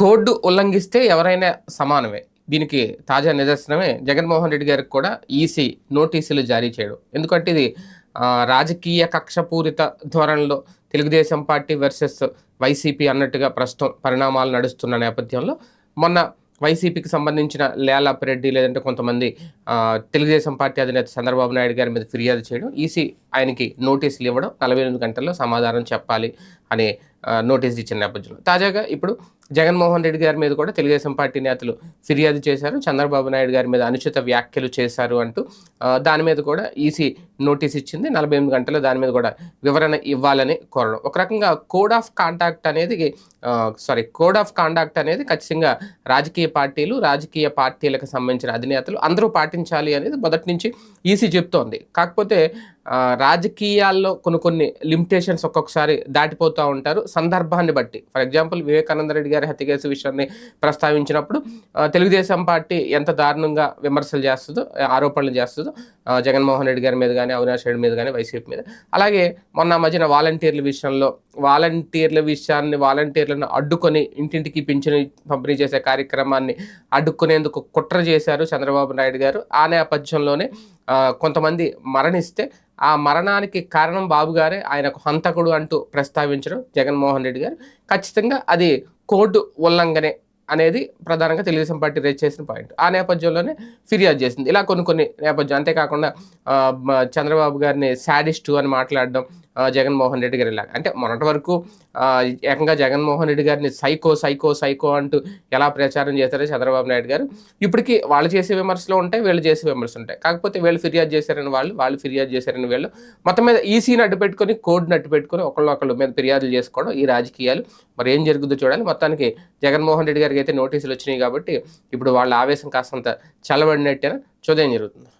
Code ఉల్లంఘిస్తే ఎవరైనా సమానమే. దీనికి తాజా నిదర్శనమే జగన్మోహన్ రెడ్డి గారికి కూడా ఈసీ నోటీసులు జారీ చేయడం. ఎందుకంటే ఇది రాజకీయ కక్షపూరిత ధోరణిలో తెలుగుదేశం పార్టీ వర్సెస్ వైసీపీ అన్నట్టుగా ప్రస్తుతం పరిణామాలు నడుస్తున్న నేపథ్యంలో మొన్న వైసీపీకి సంబంధించిన లేలాపిరెడ్డి లేదంటే కొంతమంది తెలుగుదేశం పార్టీ అధినేత చంద్రబాబు నాయుడు గారి మీద ఫిర్యాదు చేయడం ఈసీ ఆయనకి నోటీసులు ఇవ్వడం నలభై ఎనిమిది గంటల్లో సమాధానం చెప్పాలి అనే ఆ, నోటీస్ ఇచ్చిన నేపథ్యంలో. తాజాగా ఇప్పుడు జగన్మోహన్ రెడ్డి గారి మీద కూడా తెలుగుదేశం పార్టీ నేతలు ఫిర్యాదు చేశారు. చంద్రబాబు నాయుడు గారి మీద అనుచిత వ్యాఖ్యలు చేశారు అంటూ దాని మీద కూడా ఈసీ నోటీస్ ఇచ్చింది. నలభై ఎనిమిది గంటలు దాని మీద కూడా వివరణ ఇవ్వాలని కోరడం. ఒక రకంగా కోడ్ ఆఫ్ కాంటాక్ట్ అనేది సారీ కోడ్ ఆఫ్ కాండాక్ట్ అనేది ఖచ్చితంగా రాజకీయ పార్టీలు రాజకీయ పార్టీలకు సంబంధించిన అధినేతలు అందరూ పాటించాలి అనేది మొదటి నుంచి ఈసీ చెప్తోంది. కాకపోతే రాజకీయాల్లో కొన్ని కొన్ని లిమిటేషన్స్ ఒక్కొక్కసారి దాటిపోతూ ఉంటారు సందర్భాన్ని బట్టి. ఫర్ ఎగ్జాంపుల్ వివేకానంద రెడ్డి గారు హత్య కేసు విషయాన్ని ప్రస్తావించినప్పుడు తెలుగుదేశం పార్టీ ఎంత దారుణంగా విమర్శలు చేస్తుందో ఆరోపణలు చేస్తుందో జగన్మోహన్ రెడ్డి గారి మీద కానీ అవినాష్ రెడ్డి మీద కానీ వైసీపీ మీద. అలాగే మొన్న మధ్యన వాలంటీర్ల విషయంలో వాలంటీర్ల విషయాన్ని వాలంటీర్లను అడ్డుకొని ఇంటింటికి పింఛను పంపిణీ చేసే కార్యక్రమాన్ని అడ్డుకునేందుకు కుట్ర చేశారు చంద్రబాబు నాయుడు గారు. ఆ నేపథ్యంలోనే కొంతమంది మరణిస్తే ఆ మరణానికి కారణం బాబు గారే ఆయనకు హంతకుడు అంటూ ప్రస్తావించడం జగన్మోహన్ రెడ్డి గారు. ఖచ్చితంగా అది కోర్టు ఉల్లంఘనే అనేది ప్రధానంగా తెలుగుదేశం పార్టీ రేజ్ చేసిన పాయింట్ ఆ నేపథ్యంలోనే ఫిర్యాదు చేసింది. ఇలా కొన్ని కొన్ని నేపథ్యం అంతేకాకుండా చంద్రబాబు గారిని శాడిస్టు అని మాట్లాడడం జగన్మోహన్ రెడ్డి గారి ఇలాగ అంటే మొన్నటి వరకు ఏకంగా జగన్మోహన్ రెడ్డి గారిని సైకో సైకో సైకో అంటూ ఎలా ప్రచారం చేశారో చంద్రబాబు నాయుడు గారు. ఇప్పటికీ వాళ్ళు చేసే విమర్శలు ఉంటాయి వీళ్ళు చేసే విమర్శలు ఉంటాయి. కాకపోతే వీళ్ళు ఫిర్యాదు చేశారని వాళ్ళు వాళ్ళు ఫిర్యాదు చేశారని వీళ్ళు. మొత్తం మీద ఈసీని అడ్డు పెట్టుకొని కోడ్ని అడ్డు పెట్టుకొని ఒకళ్ళు మీద ఫిర్యాదులు చేసుకోవడం ఈ రాజకీయాలు. మరి ఏం జరుగుతుందో చూడాలి. మొత్తానికి జగన్మోహన్ రెడ్డి గారికి అయితే నోటీసులు వచ్చినాయి కాబట్టి ఇప్పుడు వాళ్ళ ఆవేశం కాస్తంత చల్లబడినట్టేనా? చూద్దాం జరుగుతుంది.